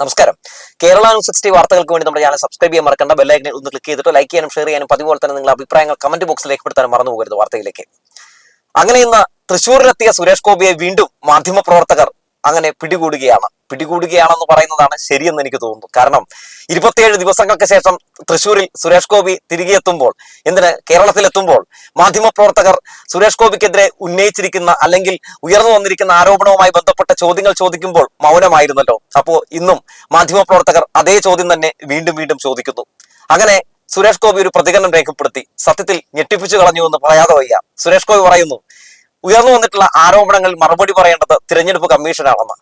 നമസ്കാരം. Kerala news sixty വാർത്തകൾക്ക് വേണ്ടി നമ്മുടെ ചാനൽ സബ്സ്ക്രൈബ് ചെയ്യാൻ മറക്കേണ്ട ബെല്ലൈക്കനിൽ ഒന്ന് ക്ലിക്ക് ചെയ്തിട്ട് ലൈക്ക് ചെയ്യാനും ഷെയർ ചെയ്യാനും പതിവ് പോലെ തന്നെ നിങ്ങളുടെ അഭിപ്രായങ്ങൾ കമന്റ് ബോക്സിൽ രേഖപ്പെടുത്താനും മറന്നു പോകരുത് വാർത്തയിലേക്ക്. അങ്ങനെ ഇന്ന് തൃശ്ശൂരിലെത്തിയ സുരേഷ് ഗോപിയെ വീണ്ടും മാധ്യമപ്രവർത്തകർ അങ്ങനെ പിടികൂടുകയാണ്. പിടികൂടുകയാണെന്ന് പറയുന്നതാണ് ശരിയെന്ന് എനിക്ക് തോന്നുന്നു. കാരണം ഇരുപത്തിയേഴ് ദിവസങ്ങൾക്ക് ശേഷം തൃശ്ശൂരിൽ സുരേഷ് ഗോപി തിരികെ എത്തുമ്പോൾ എന്തിന്? കേരളത്തിലെത്തുമ്പോൾ മാധ്യമപ്രവർത്തകർ സുരേഷ് ഗോപിക്കെതിരെ ഉന്നയിച്ചിരിക്കുന്ന അല്ലെങ്കിൽ ഉയർന്നു വന്നിരിക്കുന്ന ആരോപണവുമായി ബന്ധപ്പെട്ട ചോദ്യങ്ങൾ ചോദിക്കുമ്പോൾ മൗനമായിരുന്നല്ലോ. അപ്പോൾ ഇന്നും മാധ്യമപ്രവർത്തകർ അതേ ചോദ്യം തന്നെ വീണ്ടും വീണ്ടും ചോദിക്കുന്നു. അങ്ങനെ സുരേഷ് ഗോപി ഒരു പ്രതികരണം രേഖപ്പെടുത്തി സത്യത്തിൽ ഞെട്ടിപ്പിച്ചു കളഞ്ഞു എന്ന് പറയാതെ വയ്യ. സുരേഷ് ഗോപി പറയുന്നു ഉയർന്നു വന്നിട്ടുള്ള ആരോപണങ്ങൾ മറുപടി പറയേണ്ടത് തിരഞ്ഞെടുപ്പ് കമ്മീഷനാണെന്ന്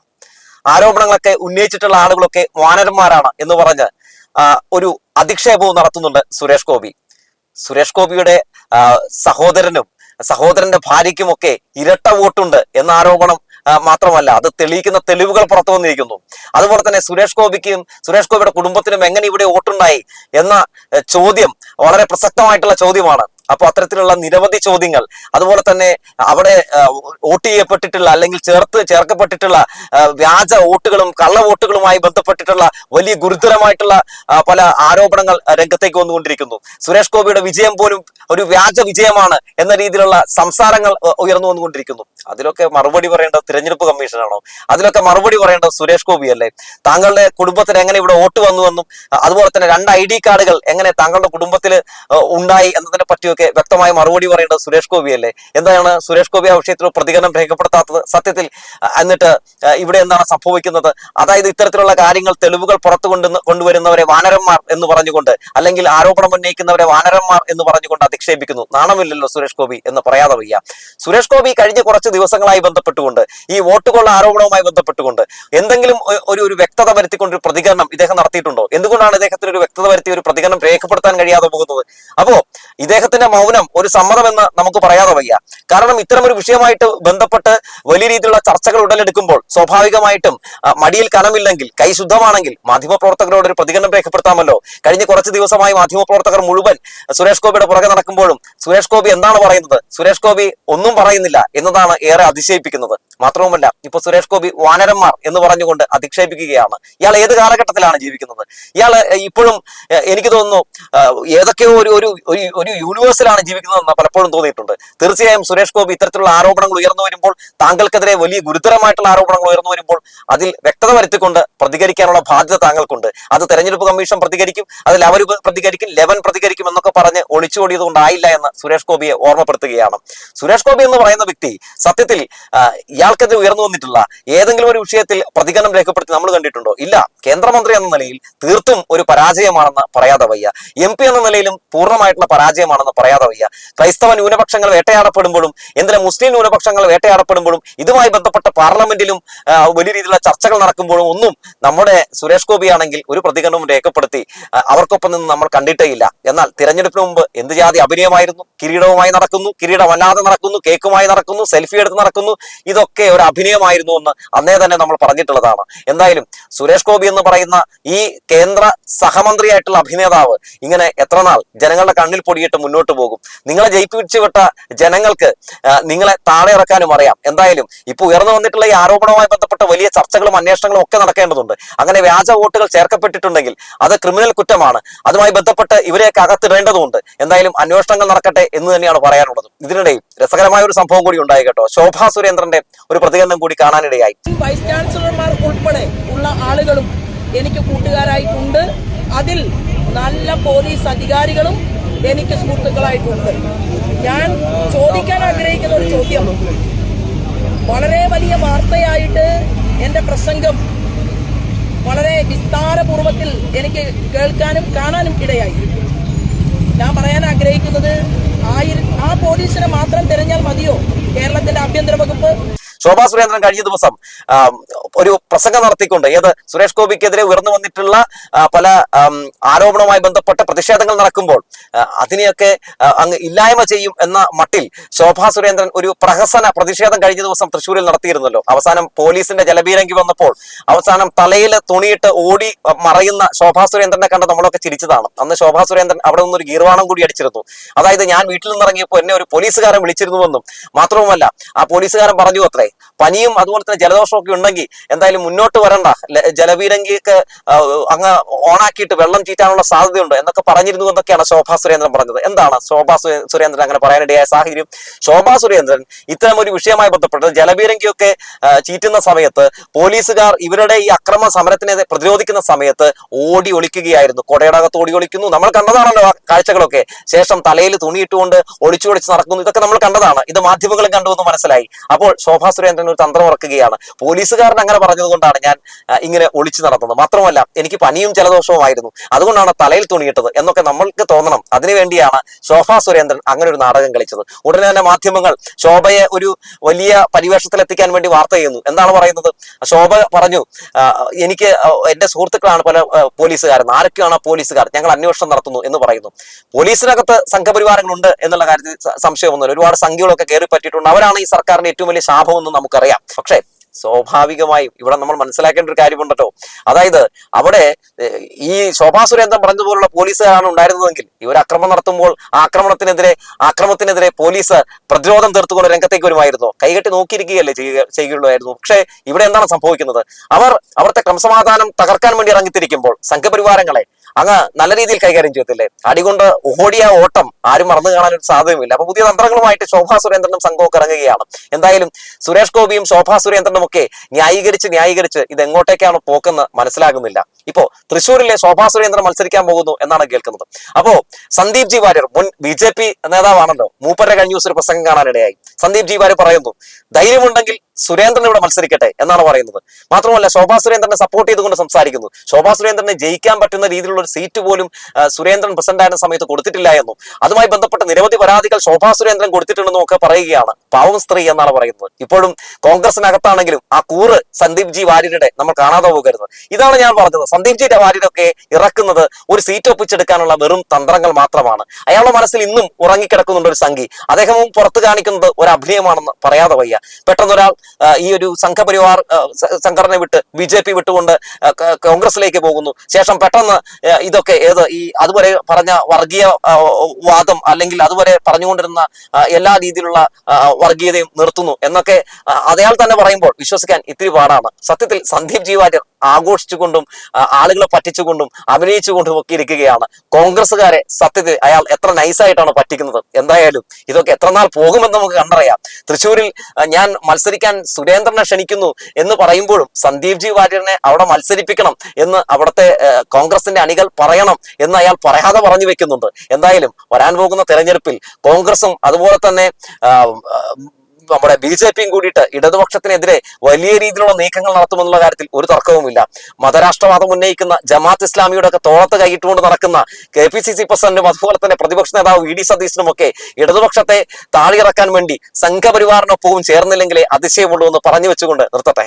ആരോപണങ്ങളൊക്കെ ഉന്നയിച്ചിട്ടുള്ള ആളുകളൊക്കെ വാനരന്മാരാണ് എന്ന് പറഞ്ഞ് ഒരു അധിക്ഷേപവും നടത്തുന്നുണ്ട് സുരേഷ് ഗോപി. സുരേഷ് ഗോപിയുടെ സഹോദരനും സഹോദരന്റെ ഭാര്യയ്ക്കുമൊക്കെ ഇരട്ട വോട്ടുണ്ട് എന്ന ആരോപണം മാത്രമല്ല അത് തെളിയിക്കുന്ന തെളിവുകൾ പുറത്തു വന്നിരിക്കുന്നു. അതുപോലെ തന്നെ സുരേഷ് ഗോപിക്കും സുരേഷ് ഗോപിയുടെ കുടുംബത്തിനും എങ്ങനെ ഇവിടെ വോട്ടുണ്ടായി എന്ന ചോദ്യം വളരെ പ്രസക്തമായിട്ടുള്ള ചോദ്യമാണ്. അപ്പൊ അത്തരത്തിലുള്ള നിരവധി ചോദ്യങ്ങൾ. അതുപോലെ തന്നെ അവിടെ വോട്ട് ചെയ്യപ്പെട്ടിട്ടുള്ള അല്ലെങ്കിൽ ചേർത്ത് ചേർക്കപ്പെട്ടിട്ടുള്ള വ്യാജ വോട്ടുകളും കള്ള വോട്ടുകളുമായി ബന്ധപ്പെട്ടിട്ടുള്ള വലിയ ഗുരുതരമായിട്ടുള്ള പല ആരോപണങ്ങൾ രംഗത്തേക്ക് വന്നുകൊണ്ടിരിക്കുന്നു. സുരേഷ് ഗോപിയുടെ വിജയം പോലും ഒരു വ്യാജ വിജയമാണ് എന്ന രീതിയിലുള്ള സംസാരങ്ങൾ ഉയർന്നു വന്നുകൊണ്ടിരിക്കുന്നു. അതിലൊക്കെ മറുപടി പറയേണ്ടത് തിരഞ്ഞെടുപ്പ് കമ്മീഷനാണോ? അതിലൊക്കെ മറുപടി പറയേണ്ടത് സുരേഷ് ഗോപി അല്ലേ? താങ്കളുടെ കുടുംബത്തിന് എങ്ങനെ ഇവിടെ വോട്ട് വന്നുവെന്നും അതുപോലെ തന്നെ രണ്ട് ഐ ഡി കാർഡുകൾ എങ്ങനെ താങ്കളുടെ കുടുംബത്തിൽ ഉണ്ടായി എന്നതിനെ പറ്റിയൊക്കെ വ്യക്തമായ മറുപടി പറയേണ്ടത് സുരേഷ് ഗോപി അല്ലേ? എന്താണ് സുരേഷ് ഗോപി ആ വിഷയത്തിൽ പ്രതികരണം രേഖപ്പെടുത്താത്തത് സത്യത്തിൽ? എന്നിട്ട് ഇവിടെ എന്താണ് സംഭവിക്കുന്നത്? അതായത് ഇത്തരത്തിലുള്ള കാര്യങ്ങൾ തെളിവുകൾ പുറത്തു കൊണ്ടു കൊണ്ടുവരുന്നവരെ വാനരന്മാർ എന്ന് പറഞ്ഞുകൊണ്ട് അല്ലെങ്കിൽ ആരോപണം ഉന്നയിക്കുന്നവരെ വാനരന്മാർ എന്ന് പറഞ്ഞുകൊണ്ട് അധിക്ഷേപിക്കുന്നു നാണമില്ലല്ലോ സുരേഷ് ഗോപി എന്ന് പറയാതെ വയ്യ. സുരേഷ് ഗോപി കഴിഞ്ഞ കുറച്ച് ദിവസങ്ങളായി ബന്ധപ്പെട്ടുകൊണ്ട് ഈ വോട്ടുകൊള്ള ആരോപണവുമായി ബന്ധപ്പെട്ടുകൊണ്ട് എന്തെങ്കിലും ഒരു ഒരു വ്യക്തത വരുത്തിക്കൊണ്ട് ഒരു പ്രതികരണം ഇദ്ദേഹം നടത്തിയിട്ടുണ്ടോ? എന്തുകൊണ്ടാണ് ഇദ്ദേഹത്തിന് ഒരു വ്യക്തത വരുത്തി ഒരു പ്രതികരണം രേഖപ്പെടുത്താൻ കഴിയാതെ പോകുന്നത്? അപ്പോ ഇദ്ദേഹത്തിന്റെ മൗനം ഒരു സമ്മതമെന്ന് നമുക്ക് പറയാതെ വയ്യ. കാരണം ഇത്തരം ഒരു വിഷയമായിട്ട് ബന്ധപ്പെട്ട് വലിയ രീതിയിലുള്ള ചർച്ചകൾ ഉടലെടുക്കുമ്പോൾ സ്വാഭാവികമായിട്ടും മടിയിൽ കനമില്ലെങ്കിൽ കൈ ശുദ്ധമാണെങ്കിൽ മാധ്യമപ്രവർത്തകരോട് ഒരു പ്രതികരണം രേഖപ്പെടുത്താമല്ലോ. കഴിഞ്ഞ കുറച്ച് ദിവസമായി മാധ്യമപ്രവർത്തകർ മുഴുവൻ സുരേഷ് ഗോപിയുടെ പുറകെ നടക്കുമ്പോഴും സുരേഷ് ഗോപി എന്താണ് പറയുന്നത്? സുരേഷ് ഗോപി ഒന്നും പറയുന്നില്ല എന്നതാണ് ഏറെ അതിശയിപ്പിക്കുന്നത്. മാത്രവുമല്ല ഇപ്പൊ സുരേഷ് ഗോപി വാനരന്മാർ എന്ന് പറഞ്ഞുകൊണ്ട് അധിക്ഷേപിക്കുകയാണ്. ഇയാൾ ഏത് കാലഘട്ടത്തിലാണ് ജീവിക്കുന്നത്? ഇയാൾ ഇപ്പോഴും എനിക്ക് തോന്നുന്നു ഏതൊക്കെയോ ഒരു ഒരു ഒരു- യൂണിവേഴ്സിലാണ് ജീവിക്കുന്നതെന്ന് പലപ്പോഴും തോന്നിയിട്ടുണ്ട്. തീർച്ചയായും സുരേഷ് ഗോപി ഇത്തരത്തിലുള്ള ആരോപണങ്ങൾ ഉയർന്നു വരുമ്പോൾ താങ്കൾക്കെതിരെ വലിയ ഗുരുതരമായിട്ടുള്ള ആരോപണങ്ങൾ ഉയർന്നു വരുമ്പോൾ അതിൽ വ്യക്തത വരുത്തിക്കൊണ്ട് പ്രതികരിക്കാനുള്ള ബാധ്യത താങ്കൾക്കുണ്ട്. അത് തെരഞ്ഞെടുപ്പ് കമ്മീഷൻ പ്രതികരിക്കും അതിൽ അവർ പ്രതികരിക്കും ലെവൻ പ്രതികരിക്കും എന്നൊക്കെ പറഞ്ഞ് ഒളിച്ചോടിയത് കൊണ്ടായില്ല എന്ന് സുരേഷ് ഗോപിയെ ഓർമ്മപ്പെടുത്തുകയാണ്. സുരേഷ് ഗോപി എന്ന് പറയുന്ന വ്യക്തി സത്യത്തിൽ ആ, ഇയാൾക്കെതിരെ ഉയർന്നു വന്നിട്ടുള്ള ഏതെങ്കിലും ഒരു വിഷയത്തിൽ പ്രതികരണം രേഖപ്പെടുത്തി നമ്മൾ കണ്ടിട്ടുണ്ടോ? ഇല്ല. കേന്ദ്രമന്ത്രി എന്ന നിലയിൽ തീർത്തും ഒരു പരാജയമാണെന്ന് പറയാതെ വയ്യ. എം പി എന്ന നിലയിലും പൂർണമായിട്ടുള്ള പരാജയമാണെന്ന് പറയാതെ വയ്യ. ക്രൈസ്തവ ന്യൂനപക്ഷങ്ങൾ വേട്ടയാടപ്പെടുമ്പോഴും എന്തിനാ മുസ്ലിം ന്യൂനപക്ഷങ്ങൾ വേട്ടയാടപ്പെടുമ്പോഴും ഇതുമായി ബന്ധപ്പെട്ട പാർലമെന്റിലും വലിയ രീതിയിലുള്ള ചർച്ചകൾ നടക്കുമ്പോഴും ഒന്നും നമ്മുടെ സുരേഷ് ഗോപി ആണെങ്കിൽ ഒരു പ്രതികരണവും രേഖപ്പെടുത്തി അവർക്കൊപ്പം നിന്ന് നമ്മൾ കണ്ടിട്ടേ ഇല്ല എന്നാൽ തിരഞ്ഞെടുപ്പിന് മുമ്പ് എന്ത് ജാതി അഭിനയമായിരുന്നു? കിരീടവുമായി നടക്കുന്നു കിരീടം അല്ലാതെ നടക്കുന്നു കേക്കുമായി നടക്കുന്നു സെൽഫി എടുത്ത് നടക്കുന്നു ഇതൊക്കെ ഒരു അഭിനയമായിരുന്നു എന്ന് അന്നേ തന്നെ നമ്മൾ പറഞ്ഞിട്ടുള്ളതാണ്. എന്തായാലും സുരേഷ് ഗോപി എന്ന് പറയുന്ന ഈ കേന്ദ്ര സഹമന്ത്രിയായിട്ടുള്ള അഭിനേതാവ് ഇങ്ങനെ എത്രനാൾ ജനങ്ങളുടെ കണ്ണിൽ പൊടിയിട്ട് മുന്നോട്ട് പോകും? നിങ്ങളെ ജയിപ്പിച്ചു വിട്ട ജനങ്ങൾക്ക് നിങ്ങളെ താഴെ ഇറക്കാനും അറിയാം. എന്തായാലും ഇപ്പൊ ഉയർന്നു വന്നിട്ടുള്ള ഈ ആരോപണവുമായി ബന്ധപ്പെട്ട വലിയ ചർച്ചകളും അന്വേഷണങ്ങളും ഒക്കെ നടക്കേണ്ടതുണ്ട്. അങ്ങനെ വ്യാജ വോട്ടുകൾ ചേർക്കപ്പെട്ടിട്ടുണ്ടെങ്കിൽ അത് ക്രിമിനൽ കുറ്റമാണ്. അതുമായി ബന്ധപ്പെട്ട് ഇവരെയൊക്കെ അകത്തിടേണ്ടതുണ്ട്. എന്തായാലും അന്വേഷണങ്ങൾ നടക്കട്ടെ എന്ന് തന്നെയാണ് പറയാനുള്ളത്. ഇതിനിടയിൽ രസകരമായ ഒരു സംഭവം കൂടി ഉണ്ടായി കേട്ടോ. ശോഭാ സുരേന്ദ്രന്റെ ഒരു പ്രതികരണം കൂടി കാണാനിടയായി. വൈസ് ചാൻസലർമാർ ഉൾപ്പെടെ ഉള്ള ആളുകളും എനിക്ക് കൂട്ടുകാരായിട്ടുണ്ട്. അതിൽ നല്ല പോലീസ് അധികാരികളും എനിക്ക് സുഹൃത്തുക്കളായിട്ടുണ്ട്. ഞാൻ ചോദിക്കാൻ ആഗ്രഹിക്കുന്ന ഒരു ചോദ്യം. വളരെ വലിയ വാർത്തയായിട്ട് എന്റെ പ്രസംഗം വളരെ വിസ്താരപൂർവത്തിൽ എനിക്ക് കേൾക്കാനും കാണാനും ഇടയായി. ഞാൻ പറയാൻ ആഗ്രഹിക്കുന്നത് ആയിര ശോഭാ സുരേന്ദ്രൻ കഴിഞ്ഞ ദിവസം ഒരു പ്രസംഗം നടത്തിക്കൊണ്ട് ഏത് സുരേഷ് ഗോപിക്കെതിരെ ഉയർന്നു വന്നിട്ടുള്ള പല ആരോപണവുമായി ബന്ധപ്പെട്ട പ്രതിഷേധങ്ങൾ നടക്കുമ്പോൾ അതിനെയൊക്കെ അങ്ങ് ഇല്ലായ്മ ചെയ്യും എന്ന മട്ടിൽ ശോഭാ സുരേന്ദ്രൻ ഒരു പ്രഹസന പ്രതിഷേധം കഴിഞ്ഞ ദിവസം തൃശ്ശൂരിൽ നടത്തിയിരുന്നല്ലോ. അവസാനം പോലീസിന്റെ ജലബീരങ്കി വന്നപ്പോൾ അവസാനം തലയിൽ തുണിയിട്ട് ഓടി മറയുന്ന ശോഭാ സുരേന്ദ്രനെ കണ്ട് നമ്മളൊക്കെ ചിരിച്ചതാണ്. അന്ന് ശോഭാ സുരേന്ദ്രൻ അവിടെ നിന്നൊരു ഗീർവാണം കൂടി അടിച്ചിരുന്നു. അതായത് ഞാൻ വീട്ടിൽ നിന്ന് ഇറങ്ങിയപ്പോൾ എന്നെ ഒരു പോലീസുകാരൻ വിളിച്ചിരുന്നുവെന്നും മാത്രവുമല്ല ആ പോലീസുകാരൻ പറഞ്ഞു അത്രേ പനിയും അതുപോലെ തന്നെ ജലദോഷവും ഒക്കെ ഉണ്ടെങ്കിൽ എന്തായാലും മുന്നോട്ട് വരണ്ട. ജലപീരങ്കിയൊക്കെ അങ്ങ് ഓണാക്കിയിട്ട് വെള്ളം ചീറ്റാനുള്ള സാധ്യതയുണ്ട് എന്നൊക്കെ പറഞ്ഞിരുന്നു എന്നൊക്കെയാണ് ശോഭാ സുരേന്ദ്രൻ പറഞ്ഞത്. എന്താണ് ശോഭാ സുരേന്ദ്രൻ അങ്ങനെ പറയാനിടയായ സാഹചര്യം? ശോഭാ സുരേന്ദ്രൻ ഇത്തരം ഒരു വിഷയവുമായി ബന്ധപ്പെട്ട് ജലപീരങ്കിയൊക്കെ ചീറ്റുന്ന സമയത്ത് പോലീസുകാർ ഇവരുടെ ഈ അക്രമ സമരത്തിനെ പ്രതിരോധിക്കുന്ന സമയത്ത് ഓടി ഒളിക്കുകയായിരുന്നു. കൊടയുടെ അകത്ത് ഓടി ഒളിക്കുന്നു. നമ്മൾ കണ്ടതാണല്ലോ കാഴ്ചകളൊക്കെ. ശേഷം തലയിൽ തുണിയിട്ടുകൊണ്ട് ഒളിച്ചു ഒളിച്ച് നടക്കുന്നു. ഇതൊക്കെ നമ്മൾ കണ്ടതാണ്. ഇത് മാധ്യമങ്ങളും കണ്ടുവെന്ന് മനസ്സിലായി. അപ്പോൾ ശോഭാ സുരേന്ദ്രൻ ഒരു തന്ത്രം ഇറക്കുകയാണ്. പോലീസുകാരൻ അങ്ങനെ പറഞ്ഞതുകൊണ്ടാണ് ഞാൻ ഇങ്ങനെ ഒളിച്ചു നടന്നത്. മാത്രമല്ല എനിക്ക് പനിയും ജലദോഷവുമായിരുന്നു. അതുകൊണ്ടാണ് തലയിൽ തുണിയിട്ടത് എന്നൊക്കെ നമ്മൾക്ക് തോന്നണം. അതിനുവേണ്ടിയാണ് ശോഭ സുരേന്ദ്രൻ അങ്ങനെ ഒരു നാടകം കളിച്ചത്. ഉടനെ തന്നെ മാധ്യമങ്ങൾ ശോഭയെ ഒരു വലിയ പരിവേഷത്തിലെത്തിക്കാൻ വേണ്ടി വാർത്ത ചെയ്യുന്നു. എന്താണ് പറയുന്നത്? ശോഭ പറഞ്ഞു എനിക്ക് എന്റെ സുഹൃത്തുക്കളാണ് പല പോലീസുകാരൻ. ആരൊക്കെയാണ് പോലീസുകാർ? ഞങ്ങൾ അന്വേഷണം നടത്തുന്നു എന്ന് പറയുന്നു. പോലീസിനകത്ത് സംഘപരിവാരങ്ങളുണ്ട് എന്നുള്ള കാര്യത്തിൽ സംശയം സംശയമൊന്നുമില്ല. ഒരുപാട് സംഖ്യകളൊക്കെ കയറി പറ്റിയിട്ടുണ്ട് അവരാണ് ഈ സർക്കാരിന്റെ ഏറ്റവും വലിയ ശാപമെന്ന് നമുക്കറിയാം. പക്ഷേ സ്വാഭാവികമായും ഇവിടെ നമ്മൾ മനസ്സിലാക്കേണ്ട ഒരു കാര്യമുണ്ടല്ലോ. അതായത് അവിടെ ഈ ശോഭാ സുരേന്ദ്രൻ പറഞ്ഞതുപോലുള്ള പോലീസുകാരാണ് ഉണ്ടായിരുന്നതെങ്കിൽ ഇവർ ആക്രമണം നടത്തുമ്പോൾ ആക്രമണത്തിനെതിരെ ആക്രമണത്തിനെതിരെ പോലീസ് പ്രതിരോധം തീർത്തുകൊണ്ട് രംഗത്തേക്ക് വരുമായിരുന്നു. കൈകെട്ടി നോക്കിയിരിക്കുകയല്ലേ ചെയ്യുക ചെയ്യുകയുള്ളായിരുന്നു. പക്ഷേ ഇവിടെ എന്താണ് സംഭവിക്കുന്നത്? അവർ അവിടുത്തെ ക്രമസമാധാനം തകർക്കാൻ വേണ്ടി ഇറങ്ങിത്തിരിക്കുമ്പോൾ സംഘപരിവാരങ്ങളെ അങ്ങ് നല്ല രീതിയിൽ കൈകാര്യം ചെയ്യത്തില്ലേ? അടികൊണ്ട് ഓടിയ ഓട്ടം ആരും മറന്നു കാണാൻ ഒരു സാധ്യതയുമില്ല. അപ്പൊ പുതിയ തന്ത്രങ്ങളുമായിട്ട് ശോഭാ സുരേന്ദ്രനും സംഘമൊക്കെ ഇറങ്ങുകയാണ്. എന്തായാലും സുരേഷ് ഗോപിയും ശോഭാ സുരേന്ദ്രനും ഒക്കെ ന്യായീകരിച്ച് ന്യായീകരിച്ച് ഇത് എങ്ങോട്ടേക്കാണ് പോക്കെന്ന് മനസ്സിലാകുന്നില്ല. ഇപ്പോ തൃശ്ശൂരിലെ ശോഭാ സുരേന്ദ്രൻ മത്സരിക്കാൻ പോകുന്നു എന്നാണ് കേൾക്കുന്നത്. അപ്പോ സന്ദീപ് ജി വാര്യർ മുൻ ബി ജെ പി നേതാവാണല്ലോ. മൂപ്പരുടെ കഴിഞ്ഞ ദിവസം ഒരു പ്രസംഗം കാണാനിടയായി. സന്ദീപ് ജി വാര്യർ പറയുന്നു ധൈര്യമുണ്ടെങ്കിൽ സുരേന്ദ്രൻ ഇവിടെ മത്സരിക്കട്ടെ എന്നാണ് പറയുന്നത്. മാത്രമല്ല ശോഭാ സുരേന്ദ്രനെ സപ്പോർട്ട് ചെയ്തുകൊണ്ട് സംസാരിക്കുന്നു. ശോഭാ സുരേന്ദ്രനെ ജയിക്കാൻ പറ്റുന്ന രീതിയിലുള്ള ഒരു സീറ്റ് പോലും സുരേന്ദ്രൻ പ്രസിഡന്റ് ആയിരുന്ന സമയത്ത് കൊടുത്തിട്ടില്ല എന്നും അതുമായി ബന്ധപ്പെട്ട നിരവധി പരാതികൾ ശോഭാ സുരേന്ദ്രൻ കൊടുത്തിട്ടുണ്ടെന്നും ഒക്കെ പറയുകയാണ് പാവം സ്ത്രീ എന്നാണ് പറയുന്നത്. ഇപ്പോഴും കോൺഗ്രസിനകത്താണെങ്കിലും ആ കൂറ് സന്ദീപ് ജി വാര്യരുടെ നമ്മൾ കാണാതെ പോകരുത് ഇതാണ് ഞാൻ പറഞ്ഞത്. സന്ദീപ് ജി വാര്യരൊക്കെ ഇറക്കുന്നത് ഒരു സീറ്റ് ഒപ്പിച്ചെടുക്കാനുള്ള വെറും തന്ത്രങ്ങൾ മാത്രമാണ്. അയാളുടെ മനസ്സിൽ ഇന്നും ഉറങ്ങിക്കിടക്കുന്നുണ്ട് ഒരു സംഘി. അദ്ദേഹവും പുറത്തു കാണിക്കുന്നത് ഒരു അഭിനയമാണെന്ന് പറയാതെ വയ്യ. പെട്ടെന്ന് ഒരാൾ ആ, ഈ ഒരു സംഘപരിവാർ സംഘടന വിട്ട് ബി ജെ പി വിട്ടുകൊണ്ട് കോൺഗ്രസിലേക്ക് പോകുന്നു. ശേഷം പെട്ടെന്ന് ഇതൊക്കെ ഏത് ഈ അതുവരെ പറഞ്ഞ വർഗീയ വാദം അല്ലെങ്കിൽ അതുവരെ പറഞ്ഞുകൊണ്ടിരുന്ന എല്ലാ രീതിയിലുള്ള വർഗീയതയും നിർത്തുന്നു എന്നൊക്കെ അതയാൾ തന്നെ പറയുമ്പോൾ വിശ്വസിക്കാൻ ഇത്തിരി പാടാണ്. സത്യത്തിൽ സന്ദീപ് ജി വാര്യർ ആഘോഷിച്ചുകൊണ്ടും ആളുകളെ പറ്റിച്ചുകൊണ്ടും അഭിനയിച്ചുകൊണ്ടും ഒക്കെ ഇരിക്കുകയാണ്. കോൺഗ്രസ്സുകാരെ സത്യത്തിൽ അയാൾ എത്ര നൈസായിട്ടാണ് പറ്റിക്കുന്നത്. എന്തായാലും ഇതൊക്കെ എത്രനാൾ പോകുമെന്ന് നമുക്ക് കണ്ടറിയാം. തൃശ്ശൂരിൽ ഞാൻ മത്സരിക്കാൻ സുരേന്ദ്രനെ ക്ഷണിക്കുന്നു എന്ന് പറയുമ്പോഴും സന്ദീപ് ജി വാര്യറിനെ അവിടെ മത്സരിപ്പിക്കണം എന്ന് അവിടുത്തെ കോൺഗ്രസിന്റെ അണികൾ പറയണം എന്ന് അയാൾ പറയാതെ പറഞ്ഞു വെക്കുന്നുണ്ട്. എന്തായാലും വരാൻ പോകുന്ന തെരഞ്ഞെടുപ്പിൽ കോൺഗ്രസും അതുപോലെ തന്നെ നമ്മുടെ ബി ജെ പിയും കൂടിയിട്ട് ഇടതുപക്ഷത്തിനെതിരെ വലിയ രീതിയിലുള്ള നീക്കങ്ങൾ നടത്തുമെന്നുള്ള കാര്യത്തിൽ ഒരു തർക്കവുമില്ല. മതരാഷ്ട്രവാദം ഉന്നയിക്കുന്ന ജമാഅത്ത് ഇസ്ലാമിയുടെ ഒക്കെ തോളത്ത് കൈയിട്ടുകൊണ്ട് നടക്കുന്ന കെ പി സി സി പ്രസിഡന്റും അതുപോലെ തന്നെ പ്രതിപക്ഷ നേതാവ് വി ഡി സതീശനും ഒക്കെ ഇടതുപക്ഷത്തെ താഴെയിറക്കാൻ വേണ്ടി സംഘപരിവാറിനൊപ്പവും ചേർന്നില്ലെങ്കിലേ അതിശയമുള്ളൂ എന്ന് പറഞ്ഞു വെച്ചുകൊണ്ട് നിർത്തട്ടെ.